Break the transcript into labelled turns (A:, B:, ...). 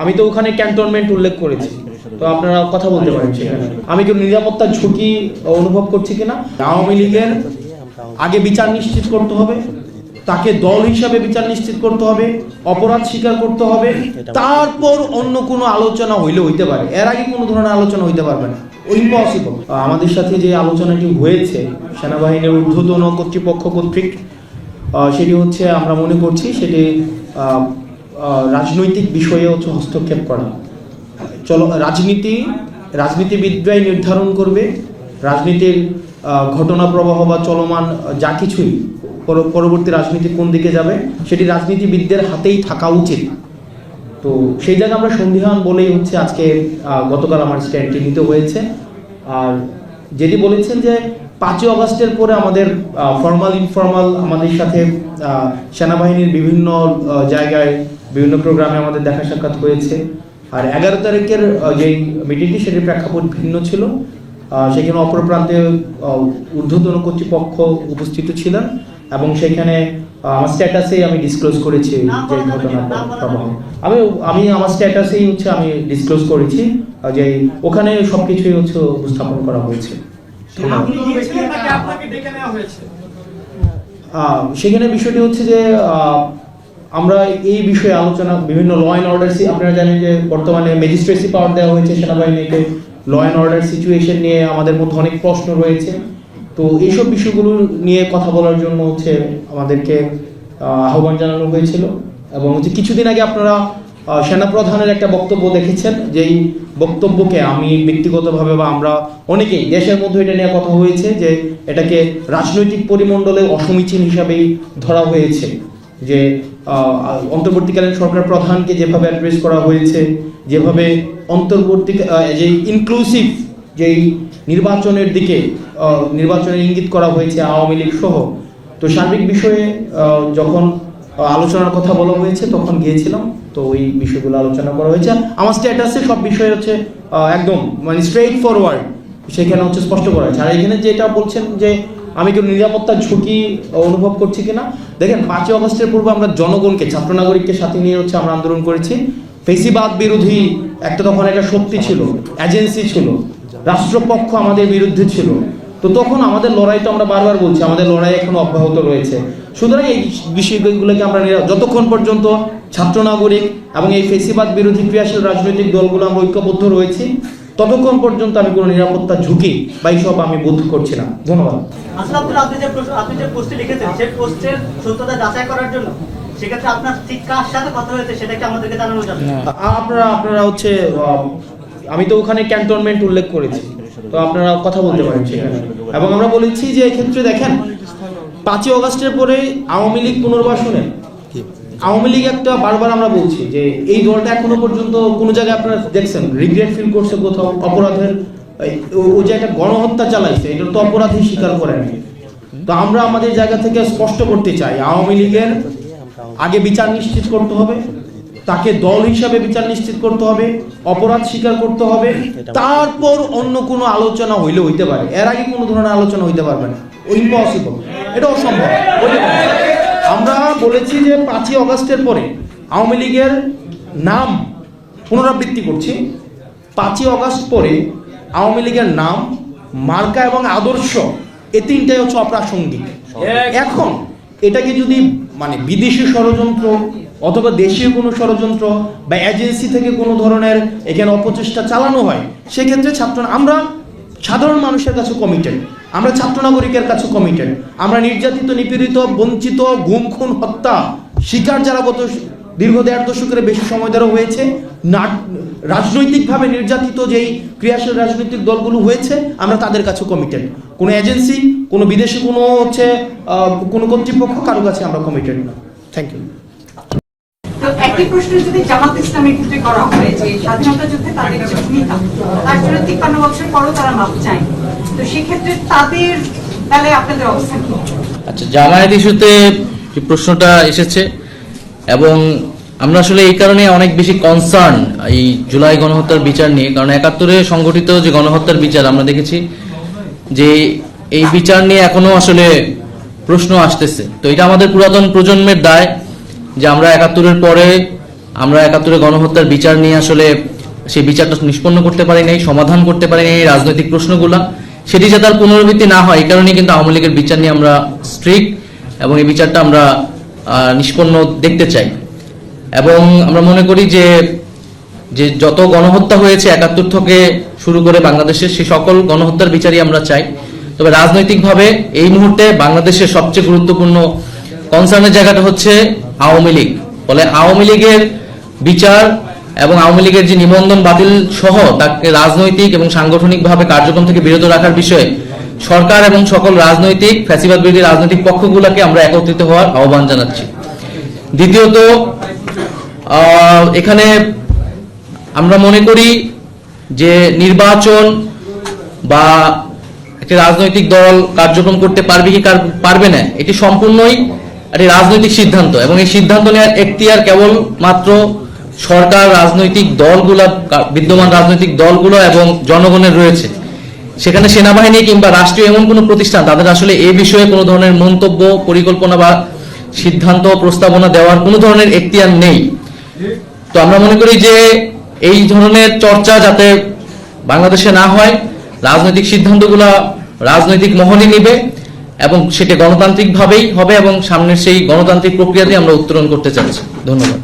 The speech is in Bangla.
A: আমি তো ওখানে ক্যান্টনমেন্ট উল্লেখ করেছি। তো আপনারা কথা বলতে পারেন আমি কি নিরাপত্তার ঝুঁকি অনুভব করছি কিনা? আওয়ামী লীগের আগে বিচার নিশ্চিত করতে হবে, তাকে দল হিসাবে বিচার নিশ্চিত করতে হবে, অপরাধ স্বীকার করতে হবে, তারপর অন্য কোনো আলোচনা হইলে হইতে পারে। এর আগে কোনো ধরনের আলোচনা হইতে পারবে না। ইম্পসিবল আমাদের সাথে যে আলোচনাটি হয়েছে, সেনাবাহিনীর ঊর্ধ্বতন কর্তৃপক্ষ কর্তৃক সেটি হচ্ছে আমরা মনে করছি সেটি রাজনৈতিক বিষয়ে হচ্ছে হস্তক্ষেপ করা। চলো, রাজনীতি, রাজনীতিবিদরাই নির্ধারণ করবে। রাজনীতির ঘটনা প্রবাহ বা চলমান যা কিছুই পর- পরবর্তী রাজনীতি কোন দিকে যাবে, সেটি রাজনীতিবিদদের হাতেই থাকা উচিত। তো সেই জায়গায় আমরা সন্ধিহান বলেই হচ্ছে আজকে গতকাল আমার স্ট্যান্ডটি নিতে হয়েছে। আর যেটি বলেছেন যে পাঁচই অগস্টের পরে আমাদের ফর্মাল ইনফর্মাল আমাদের সাথে সেনাবাহিনীর বিভিন্ন জায়গায় বিভিন্ন প্রোগ্রামে আমাদের দেখা সাক্ষাৎ হয়েছে। আর এগারো তারিখের যেই মিটিংটি সেটির প্রেক্ষাপট ভিন্ন ছিল। সেখানে অপর প্রান্তে ঊর্ধ্বতন কর্তৃপক্ষ উপস্থিত ছিলেন এবং সেখানে আমার স্ট্যাটাসেই আমি ডিসক্লোজ করেছি যে ঘটনাটা আমি আমি আমার স্ট্যাটাসেই হচ্ছে আমি ডিসক্লোজ করেছি যে ওখানে সবকিছুই হচ্ছে উপস্থাপন করা হয়েছে। সেখানে বিষয়টি হচ্ছে যে আহ, আমরা এই বিষয়ে আলোচনা, বিভিন্ন ল অ্যান্ড অর্ডার আপনারা জানেন যে বর্তমানে ম্যাজিস্ট্রেসি পাওয়ার দেওয়া হয়েছে সেনাবাহিনীকে। ল অ্যান্ড অর্ডার সিচুয়েশন নিয়ে আমাদের মধ্যে অনেক প্রশ্ন রয়েছে। তো এইসব বিষয়গুলো নিয়ে কথা বলার জন্য হচ্ছে আমাদেরকে আহ্বান জানানো হয়েছিল। এবং হচ্ছে কিছুদিন আগে আপনারা সেনাপ্রধানের একটা বক্তব্য দেখেছেন যেই বক্তব্যকে আমি ব্যক্তিগতভাবে বা আমরা অনেকেই দেশের মধ্যে এটা নিয়ে কথা হয়েছে যে এটাকে রাজনৈতিক পরিমণ্ডলে অসমীচীন হিসাবেই ধরা হয়েছে। যে অন্তর্বর্তীকালীন সরকার প্রধানকে যেভাবে অ্যাড্রেস করা হয়েছে, যেভাবে অন্তর্বর্তী যে ইনক্লুসিভ যেই নির্বাচনের দিকে নির্বাচনের ইঙ্গিত করা হয়েছে আওয়ামী লীগ সহ। তো সার্বিক বিষয়ে যখন আলোচনার কথা বলা হয়েছে, তখন গিয়েছিলাম। তো ওই বিষয়গুলো আলোচনা করা হয়েছে। আমার স্ট্যাটাসে সব বিষয় হচ্ছে একদম মানে স্ট্রেইট ফরওয়ার্ড সেখানে হচ্ছে স্পষ্ট করা হয়েছে। আর এখানে যেটা বলছেন যে আমি কি নিরাপত্তার ঝুঁকি অনুভব করছি কিনা? দেখেন, পাঁচই অগস্টের পূর্বে আমরা জনগণকে ছাত্র নাগরিককে সাথে নিয়ে হচ্ছে আমরা আন্দোলন করেছি। ফেসিবাদ বিরোধী একটা তখন একটা শক্তি ছিল, এজেন্সি ছিল, রাষ্ট্রপক্ষ আমাদের বিরুদ্ধে ছিল। তো তখন আমাদের লড়াই তো আমরা বারবার বলছি, আমাদের লড়াই এখনও অব্যাহত রয়েছে। সুতরাং এই বিষয়গুলোকে আমরা যতক্ষণ পর্যন্ত ছাত্র নাগরিক এবং এই ফেসিবাদ বিরোধী ক্রিয়াশীল রাজনৈতিক দলগুলো আমরা ঐক্যবদ্ধ রয়েছি ততক্ষণ পর্যন্ত আমি কোনো নিরাপত্তার ঝুঁকি বা এইসব আমি বোধ করছি না। ধন্যবাদ।
B: আপনি যে আপনি যে পোস্টে লিখেছেন সেই পোস্টের সত্যতা যাচাই করার জন্য সেক্ষেত্রে আপনার ঠিক কার সাথে কথা হয়েছে সেটা কি আমাদেরকে জানানো যাবে?
A: আপনারা আপনারা হচ্ছে আহ, আমি তো ওখানে ক্যান্টনমেন্ট উল্লেখ করেছি। তো আপনারা কথা বলতে পারেন সেখানে। এবং আমরা বলেছি যে এক্ষেত্রে দেখেন পাঁচই অগস্টের পরে আওয়ামী লীগ পুনর্বাসনে আওয়ামী লীগ একটা বারবার আমরা বলছি যে এই দলটা এখনও পর্যন্ত কোনো জায়গায় আপনারা দেখছেন রিগ্রেট ফিল করছে কোথাও, অপরাধের, এই- ও- ও যে একটা গণহত্যা চালাইছে এটা তো অপরাধী স্বীকার করেনি তো আমরা আমাদের জায়গা থেকে স্পষ্ট করতে চাই, আওয়ামী লীগের আগে বিচার নিশ্চিত করতে হবে, তাকে দল হিসাবে বিচার নিশ্চিত করতে হবে, অপরাধ স্বীকার করতে হবে, তারপর অন্য কোনো আলোচনা হইলে হইতে পারে। এর আগে কোনো ধরনের আলোচনা হইতে পারবে না। ইম্পসিবল এটা অসম্ভব। আমরা বলেছি যে পাঁচই অগস্টের পরে আওয়ামী লীগের নাম পুনরাবৃত্তি করছি। পাঁচই অগস্ট পরে আওয়ামী লীগের নাম মার্কা এবং আদর্শ এ তিনটাই হচ্ছে অপ্রাসঙ্গিক। এখন এটাকে যদি মানে বিদেশি ষড়যন্ত্র অথবা দেশীয় কোনো ষড়যন্ত্র বা এজেন্সি থেকে কোনো ধরনের এখানে অপচেষ্টা চালানো হয় সেক্ষেত্রে ছাত্র আমরা সাধারণ মানুষের কাছে কমিটেড আমরা ছাত্র নাগরিকের কাছে কমিটেড আমরা নির্যাতিত, নিপীড়িত, বঞ্চিত, গুম, খুন, হত্যা, শিকার যারা গত দীর্ঘ দেড় দশকের বেশি সময় ধরে হয়েছে রাজনৈতিকভাবে নির্যাতিত যেই ক্রিয়াশীল রাজনৈতিক দলগুলো হয়েছে, আমরা তাদের কাছে কমিটেড কোনো এজেন্সি কোনো বিদেশি, কোনো হচ্ছে কোনো কর্তৃপক্ষ কারও কাছে আমরা কমিটেড না। থ্যাংক ইউ
C: একই প্রশ্ন যদি জামাত ইসলামের ক্ষেত্রে করা হয় যে স্বাধীনতা যুদ্ধে তাদের যে ভূমিকা, তার জন্য তিপ্পান্ন বছর পরও তারা চায়। তো সেক্ষেত্রে তাদের আপনাদের কি?
D: আচ্ছা জামায়াত ইস্যুতে যে প্রশ্নটা এসেছে, এবং আমরা আসলে এই কারণে অনেক বেশি কনসার্ন এই জুলাই গণহত্যার বিচার নিয়ে, কারণ একাত্তরে সংগঠিত যে গণহত্যার বিচার আমরা দেখেছি, যে এই বিচার নিয়ে এখনও আসলে প্রশ্ন আসতেছে। তো এটা আমাদের পুরাতন প্রজন্মের দায় যে আমরা একাত্তরের পরে আমরা একাত্তরে গণহত্যার বিচার নিয়ে আসলে সেই বিচারটা নিষ্পন্ন করতে পারি নাই, সমাধান করতে পারি নাই রাজনৈতিক প্রশ্নগুলা। সেটি যাতে আর পুনরাবৃত্তি না হয়, এই কারণে কিন্তু আওয়ামী লীগের বিচার নিয়ে আমরা স্ট্রিক্ট এবং এই বিচারটা আমরা নিষ্পন্ন দেখতে চাই। এবং আমরা মনে করি যে যে যত গণহত্যা হয়েছে একাত্তর থেকে শুরু করে বাংলাদেশের সে সকল গণহত্যার বিচারই আমরা চাই। তবে রাজনৈতিকভাবে এই মুহূর্তে বাংলাদেশের সবচেয়ে গুরুত্বপূর্ণ কনসার্নের জায়গাটা হচ্ছে আওয়ামী লীগ। ফলে আওয়ামী লীগের বিচার এবং আওয়ামী লীগের যে নিবন্ধন বাতিল সহ তাকে রাজনৈতিক এবং সাংগঠনিকভাবে কার্যক্রম থেকে বিরত রাখার বিষয়ে সরকার এবং সকল রাজনৈতিক ফ্যাসিবাদ বিরোধী রাজনৈতিক পক্ষগুলোকে আমরা একত্রিত হওয়ার আহ্বান জানাচ্ছি। দ্বিতীয়ত এখানে আমরা মনে করি যে নির্বাচন বা একটি রাজনৈতিক দল কার্যক্রম করতে পারবে কি পারবে না, এটি সম্পূর্ণই একটি রাজনৈতিক সিদ্ধান্ত এবং এই সিদ্ধান্ত নেওয়ার এখতিয়ার কেবল মাত্র সরকার, রাজনৈতিক দলগুলা, বিদ্যমান রাজনৈতিক দলগুলো এবং জনগণের রয়েছে। সেখানে সেনাবাহিনী কিংবা রাষ্ট্রীয় এমন কোনো প্রতিষ্ঠান তাদের আসলে এ বিষয়ে কোনো ধরনের মন্তব্য, পরিকল্পনা বা সিদ্ধান্ত, প্রস্তাবনা দেওয়ার কোনো ধরনের এখতিয়ার নেই। তো আমরা মনে করি যে এই ধরনের চর্চা যাতে বাংলাদেশে না হয়, রাজনৈতিক সিদ্ধান্তগুলো রাজনৈতিক মহলই নিবে। এবং সেটা গণতান্ত্রিকভাবেই হবে এবং সামনের সেই গণতান্ত্রিক প্রক্রিয়াতে আমরা উত্তরণ করতে চাচ্ছি ধন্যবাদ।